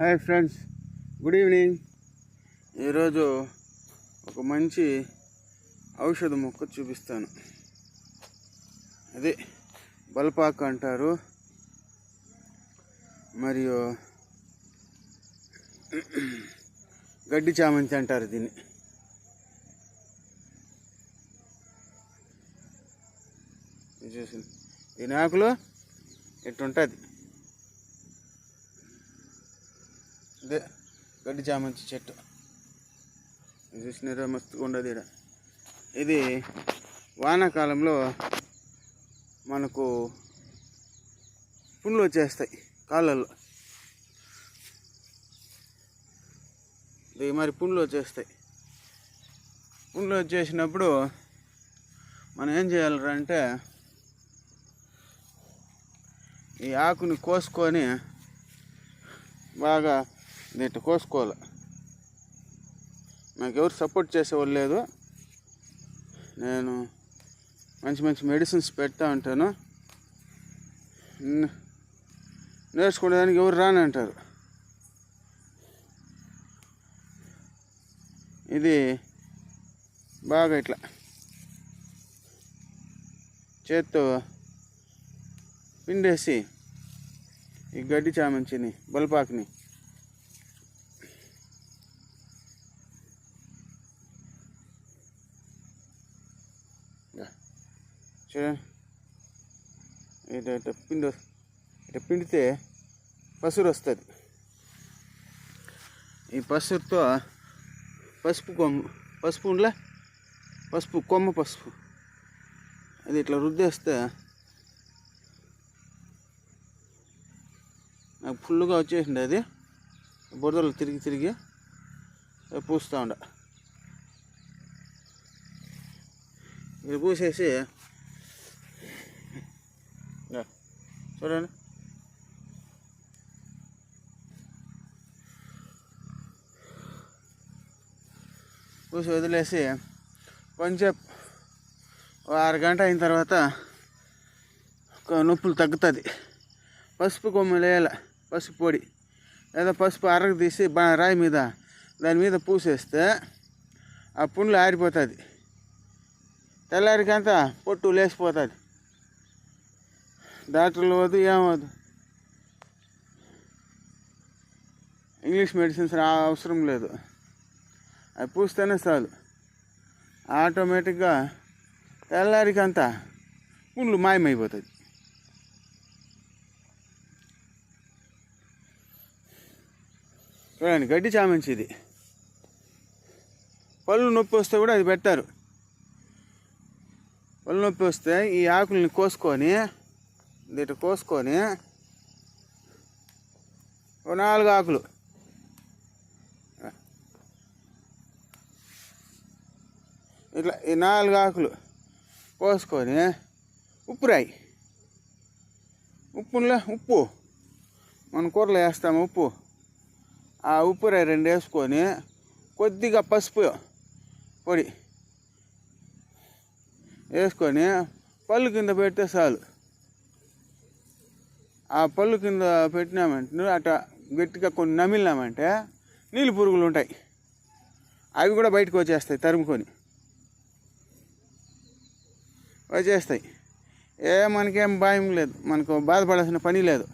Hi friends good evening. ఈరోజు ఒక మంచి ఔషధ మొక్క చూపిస్తాను. అదే బల్పాకు అంటారు. మరియు గడ్డి చామంతి అంటారు దీన్ని. చూసి దీని ఆకులు ఎట్టుంటుంది? ఇదే గడ్డి చామంతి చెట్టు. చూసినారా మస్తుగా ఉండదు ఇక్కడ ఇది వానాకాలంలో మనకు పుండ్లు వచ్చేస్తాయి కాళ్ళల్లో. ఇది మరి పుండ్లు వచ్చేస్తాయి. పుండ్లు వచ్చేసినప్పుడు మనం ఏం చేయాలరా అంటే ఈ ఆకుని కోసుకొని బాగా దీంట్లో కోసుకోవాలి. నాకు ఎవరు సపోర్ట్ చేసేవాళ్ళు లేదు. నేను మంచి మంచి మెడిసిన్స్ పెడతా ఉంటాను. నేర్చుకునేదానికి ఎవరు రాని అంటారు. ఇది బాగా ఇట్లా చేత్తో పిండేసి ఈ గడ్డి చామంచిని బల్పాకుని చూడండి ఇట పిండి ఇట పిండితే పసురు వస్తుంది ఈ పసురుతో పసుపు కొమ్మ పసుపు ఉండలే పసుపు కొమ్మ పసుపు అది ఇట్లా రుద్దేస్తే నాకు ఫుల్గా వచ్చేసింది అది బురదలు తిరిగి తిరిగి పూస్తూ ఉండ ఇది పూసేసి ఇదా, చూడండి పూసి వదిలేసి. కొంచెం అరగంట అయిన తర్వాత ఒక నొప్పులు తగ్గుతుంది. పసుపు కొమ్మ వేయాల పసుపు పొడి. లేదా పసుపు అరగ తీసి రాయి మీద దాని మీద పూసేస్తే ఆ పుండ్లు ఆరిపోతుంది. తెల్లారికంతా పొట్టు లేచిపోతుంది. డాక్టర్లు వద్దు ఏమవద్దు ఇంగ్లీష్ మెడిసిన్స్ రా- అవసరం లేదు. అవి పూస్తేనే చాలు. ఆటోమేటిక్గా తెల్లారికంతా పుండ్లు మాయమైపోతుంది చూడండి గడ్డి చామంచి ఇది. పళ్ళు నొప్పి వస్తే కూడా అది పెట్టారు. పళ్ళు నొప్పి వస్తే ఈ ఆకుల్ని కోసుకొని దీటి కోసుకొని ఓ నాలుగు ఆకులు. ఇట్లా ఈ నాలుగు ఆకులు కోసుకొని ఉప్పు రాయి. ఉప్పులో ఉప్పు. మన కూరలో వేస్తాము ఉప్పు. ఆ ఉప్పు రాయి రెండు వేసుకొని కొద్దిగా పసుపు పొడి వేసుకొని పళ్ళు కింద పెడితే చాలు. ఆ పళ్ళు కింద పెట్టినామంటే అట్లా గట్టిగా కొన్ని నమిలినామంటే నీళ్ళు పురుగులు ఉంటాయి. అవి కూడా బయటకు వచ్చేస్తాయి తరుముకొని. వచ్చేస్తాయి. ఏ మనకేం భయం లేదు. మనకు బాధపడాల్సిన పని లేదు.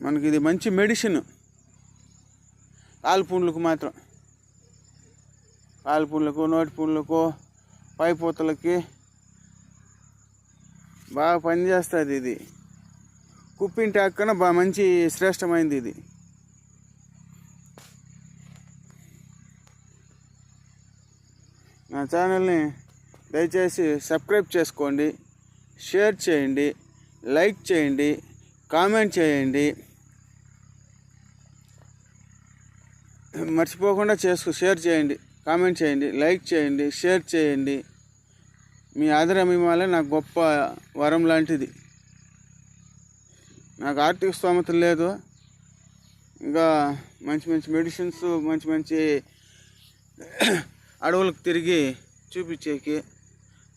మనకి ఇది మంచి మెడిసిన్. కాలు పుండ్లకు మాత్రం. కాలు పుండ్లకు నోటి పుండ్లకు పైపోతలకి బాగా పనిచేస్తుంది ఇది. కుప్పింటాక్ కన్నా బాగా మంచి శ్రేష్టమైంది ఇది. నా ఛానల్ని దయచేసి సబ్స్క్రైబ్ చేసుకోండి షేర్ చేయండి లైక్ చేయండి కామెంట్ చేయండి. మర్చిపోకుండా చేసుకు షేర్ చేయండి కామెంట్ చేయండి లైక్ చేయండి షేర్ చేయండి. మీ ఆదరమిమాలే నాకు గొప్ప వరం లాంటిది. నాకు ఆర్థిక స్తోమత లేదు. ఇంకా మంచి మంచి మెడిసిన్స్ మంచి మంచి అడవులకు తిరిగి చూపించేకి.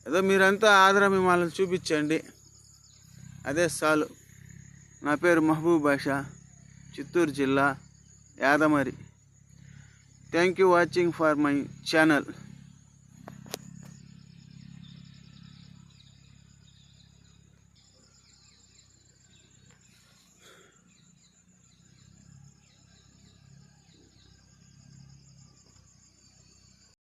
ఏదో మీరంతా ఆదరమిమాలను చూపించండి. అదే చాలు. నా పేరు మహబూబ్ బాషా చిత్తూరు జిల్లా Yadamari. Thank you watching for my channel